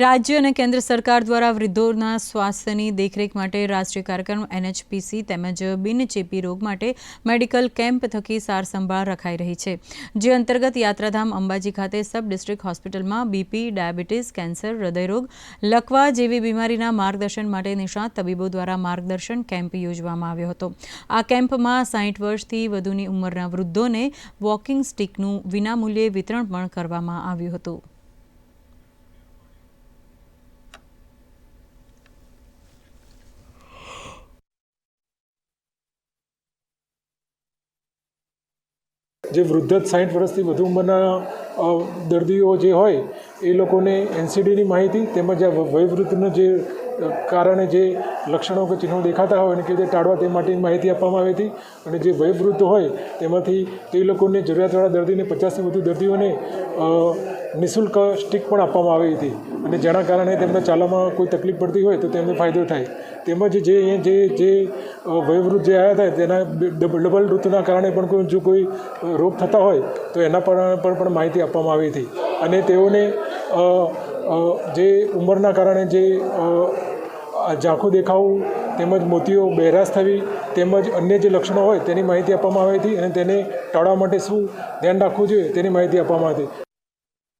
રાજ્ય અને કેન્દ્ર સરકાર દ્વારા વૃદ્ધોના સ્વાસ્થ્યની દેખરેખ માટે રાષ્ટ્રીય કાર્યક્રમ એનએચપીસી તેમજ બિનચેપી રોગ માટે મેડિકલ કેમ્પ થકી સાર સંભાળ રખાઈ રહી છે, જે અંતર્ગત યાત્રાધામ અંબાજી ખાતે સબ ડિસ્ટ્રિક્ટ હોસ્પિટલમાં બીપી, ડાયાબિટીસ, કેન્સર, હૃદયરોગ, લકવા જેવી બીમારીના માર્ગદર્શન માટે નિષ્ણાત તબીબો દ્વારા માર્ગદર્શન કેમ્પ યોજવામાં આવ્યો હતો. આ કેમ્પમાં સાહીઠ વર્ષથી વધુની ઉંમરના વૃદ્ધોને વોકિંગ સ્ટિકનું વિનામૂલ્યે વિતરણ પણ કરવામાં આવ્યું હતું. જે વૃદ્ધ સાઠ વર્ષથી વધુ ઉંમરના દર્દીઓ જે હોય, એ લોકોને એનસીડીની માહિતી તેમજ આ વયવૃદ્ધનો જે કારણે જે લક્ષણો કે ચિહ્નો દેખાતા હોય અને કે જે ટાળવા તે માટેની માહિતી આપવામાં આવી હતી. અને જે વયવૃદ્ધ હોય તેમાંથી તે લોકોને જરૂરિયાતવાળા દર્દીને પચાસથી વધુ દર્દીઓને નિઃશુલ્ક સ્ટીક પણ આપવામાં આવી હતી. અને જેના કારણે તેમને ચાલવામાં કોઈ તકલીફ પડતી હોય તો તેમને ફાયદો થાય. તેમજ જે જે જે વયવૃદ્ધ જે આવ્યા હતા તેના ડબલ ઋતુના કારણે પણ કોઈ, જો કોઈ રોગ થતા હોય તો એના પર પણ માહિતી આપવામાં આવી હતી. અને તેઓને જે ઉંમરના કારણે જે ઝાંખું દેખાવું, તેમજ મોતીઓ બહેરાશ થવી, તેમજ અન્ય જે લક્ષણો હોય તેની માહિતી આપવામાં આવી હતી અને તેને ટાળવા માટે શું ધ્યાન રાખવું જોઈએ તેની માહિતી આપવામાં આવી હતી.